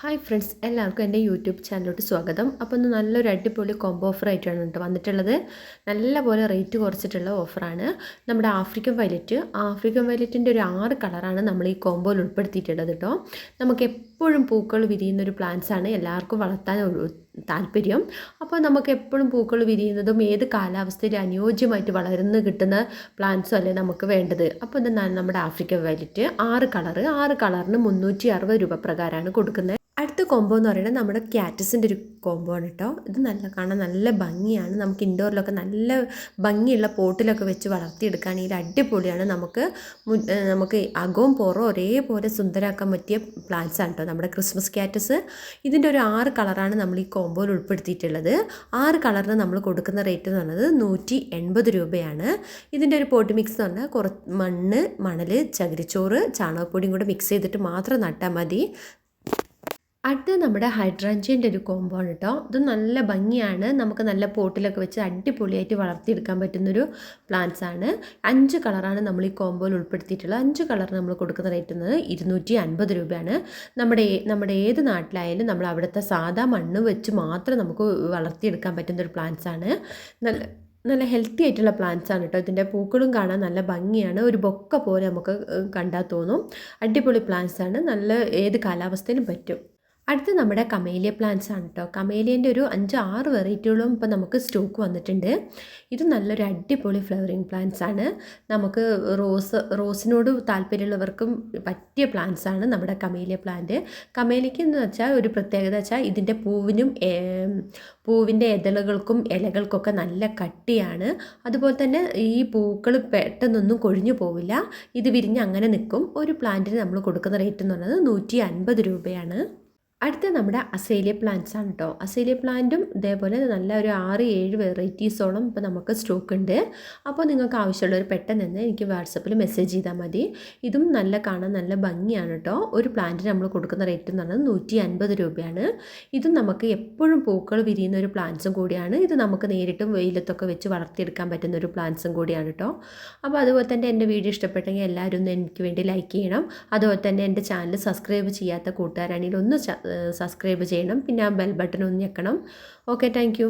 Hi friends എല്ലാവർക്കും എന്റെ YouTube ചാനലിലോട്ട് സ്വാഗതം. അപ്പോൾ ഇന്ന് നല്ലൊരു അടിപൊളി കോംബോ ഓഫർ ആയിട്ടാണ് കേട്ടോ വന്നിട്ടുള്ളത്. നല്ലപോലെ റേറ്റ് കുറച്ചിട്ടുള്ള ഓഫറാണ് നമ്മുടെ ആഫ്രിക്കൻ വയലറ്റ് ആഫ്രിക്കൻ വയലറ്റിന്റെ ഒരു ആറ് കളറാണ് നമ്മൾ ഈ കോംബോയിൽ ഉൾപ്പെടുത്തിയിട്ടുള്ളത് കേട്ടോ. നമുക്ക് എപ്പോഴും പൂക്കൾ വിരിയുന്ന ഒരു പ്ലാന്റ്സ് ആണ്. എല്ലാവർക്കും വളർത്താൻ താല്പര്യം. അപ്പോൾ നമുക്ക് എപ്പോഴും പൂക്കൾ വിരിയുന്നതും ഏത് കാലാവസ്ഥയിൽ അനുയോജ്യമായിട്ട് വളരുന്ന കിട്ടുന്ന പ്ലാന്റ്സും അല്ലേ നമുക്ക് വേണ്ടത്? അപ്പോൾ ഇത് നമ്മുടെ ആഫ്രിക്ക വയലറ്റ് ആറ് കളറ് ആറ് കളറിന് മുന്നൂറ്റി അറുപത് രൂപ പ്രകാരമാണ് കൊടുക്കുന്നത്. കോംബോ എന്ന് പറയുന്നത് നമ്മുടെ ക്യാറ്റസിന്റെ ഒരു കോംബോ ആണ് കേട്ടോ. ഇത് നല്ല കാണാൻ നല്ല ഭംഗിയാണ്. നമുക്ക് ഇൻഡോറിലൊക്കെ നല്ല ഭംഗിയുള്ള പോട്ടിലൊക്കെ വെച്ച് വളർത്തിയെടുക്കുകയാണെങ്കിൽ അടിപൊളിയാണ്. നമുക്ക് നമുക്ക് അകവും പുറവും ഒരേപോലെ സുന്ദരമാക്കാൻ പറ്റിയ പ്ലാന്റ്സ് ആണ് കേട്ടോ നമ്മുടെ ക്രിസ്മസ് ക്യാറ്റസ് ഇതിന്റെ ഒരു ആറ് കളറാണ് നമ്മൾ ഈ കോംബോയിൽ ഉൾപ്പെടുത്തിയിട്ടുള്ളത്. ആറ് കളറിന് നമ്മൾ കൊടുക്കുന്ന റേറ്റ് എന്ന് പറയുന്നത് നൂറ്റി എൺപത് രൂപയാണ്. ഇതിന്റെ ഒരു പോട്ട് മിക്സ് എന്ന് പറഞ്ഞാൽ കുറച്ച് മണ്ണ് മണൽ ചകിരിച്ചോറ് ചാണകപ്പൊടിയും കൂടെ മിക്സ് ചെയ്തിട്ട് മാത്രം നട്ടാൽ മതി. അടുത്ത നമ്മുടെ ഹൈഡ്രാഞ്ചിന്റെ ഒരു കോംബോ ആണ് കേട്ടോ ഇത് നല്ല ഭംഗിയാണ്. നമുക്ക് നല്ല പോട്ടിലൊക്കെ വെച്ച് അടിപൊളിയായിട്ട് വളർത്തിയെടുക്കാൻ പറ്റുന്നൊരു പ്ലാന്റ്സ് ആണ്. അഞ്ച് കളറാണ് നമ്മൾ ഈ കോമ്പോയിൽ ഉൾപ്പെടുത്തിയിട്ടുള്ളത്. അഞ്ച് കളർ നമ്മൾ കൊടുക്കുന്ന റേറ്റ് എന്നത് ഇരുന്നൂറ്റി അൻപത് രൂപയാണ്. നമ്മുടെ നമ്മുടെ ഏത് നാട്ടിലായാലും നമ്മൾ അവിടുത്തെ സാധാ മണ്ണ് വെച്ച് മാത്രം നമുക്ക് വളർത്തിയെടുക്കാൻ പറ്റുന്ന ഒരു പ്ലാന്റ്സ് ആണ്. നല്ല നല്ല ഹെൽത്തി ആയിട്ടുള്ള പ്ലാന്റ്സ് ആണ് കേട്ടോ ഇതിന്റെ പൂക്കളും കാണാൻ നല്ല ഭംഗിയാണ്. ഒരു ബൊക്ക പോലെ നമുക്ക് കണ്ടാൽ തോന്നും. അടിപൊളി പ്ലാന്റ്സ് ആണ്. നല്ല ഏത് കാലാവസ്ഥയിലും പറ്റും. അടുത്ത് നമ്മുടെ കമേലിയ പ്ലാന്റ്സ് ആണ് കേട്ടോ കമേലിയന്റെ ഒരു അഞ്ച് ആറ് വെറൈറ്റികളും ഇപ്പോൾ നമുക്ക് സ്റ്റോക്ക് വന്നിട്ടുണ്ട്. ഇത് നല്ലൊരു അടിപൊളി ഫ്ലവറിങ് പ്ലാന്റ്സ് ആണ്. നമുക്ക് റോസ് റോസിനോട് താല്പര്യമുള്ളവർക്കും പറ്റിയ പ്ലാന്റ്സ് ആണ് നമ്മുടെ കമേലിയ പ്ലാന്റ് കമേലിക്ക് എന്ന് വെച്ചാൽ ഒരു പ്രത്യേകത വെച്ചാൽ ഇതിന്റെ പൂവിനും പൂവിന്റെ ഇതളുകൾക്കും ഇലകൾക്കൊക്കെ നല്ല കട്ടിയാണ്. അതുപോലെ തന്നെ ഈ പൂക്കൾ പെട്ടെന്നൊന്നും കൊഴിഞ്ഞു പോവില്ല. ഇത് വിരിഞ്ഞ് അങ്ങനെ നിൽക്കും. ഒരു പ്ലാന്റിന് നമ്മൾ കൊടുക്കുന്ന റേറ്റ് എന്ന് പറയുന്നത് നൂറ്റി അൻപത് രൂപയാണ്. അടുത്ത നമ്മുടെ അസേലിയ പ്ലാന്റ്സ് ആണ് കേട്ടോ അസേലിയ പ്ലാന്റും ഇതേപോലെ നല്ല ഒരു ആറ് ഏഴ് വെറൈറ്റീസോളം ഇപ്പോൾ നമുക്ക് സ്റ്റോക്ക് ഉണ്ട്. അപ്പോൾ നിങ്ങൾക്ക് ആവശ്യമുള്ളവർ പെട്ടെന്ന് തന്നെ എനിക്ക് വാട്സപ്പിൽ മെസ്സേജ് ചെയ്താൽ മതി. ഇതും നല്ല കാണാൻ നല്ല ഭംഗിയാണ് കേട്ടോ ഒരു പ്ലാന്റിന് നമ്മൾ കൊടുക്കുന്ന റേറ്റ് എന്ന് പറയുന്നത് നൂറ്റി അൻപത് രൂപയാണ്. ഇതും നമുക്ക് എപ്പോഴും പൂക്കൾ വിരിയുന്ന ഒരു പ്ലാന്റ്സും കൂടിയാണ്. ഇത് നമുക്ക് നേരിട്ടും വെയിലത്തൊക്കെ വെച്ച് വളർത്തിയെടുക്കാൻ പറ്റുന്ന ഒരു പ്ലാന്റ്സും കൂടിയാണ് കേട്ടോ അപ്പോൾ അതുപോലെ തന്നെ എന്റെ വീഡിയോ ഇഷ്ടപ്പെട്ടെങ്കിൽ എല്ലാവരും ഒന്ന് എനിക്ക് വേണ്ടി ലൈക്ക് ചെയ്യണം. അതുപോലെ തന്നെ എന്റെ ചാനൽ സബ്സ്ക്രൈബ് ചെയ്യാത്ത കൂട്ടുകാരാണെങ്കിൽ ഒന്ന് സബ്സ്ക്രൈബ് ചെയ്യണം. പിന്നെ ആ ബെൽ ബട്ടൺ ഒന്ന് ഞെക്കണം. Okay thank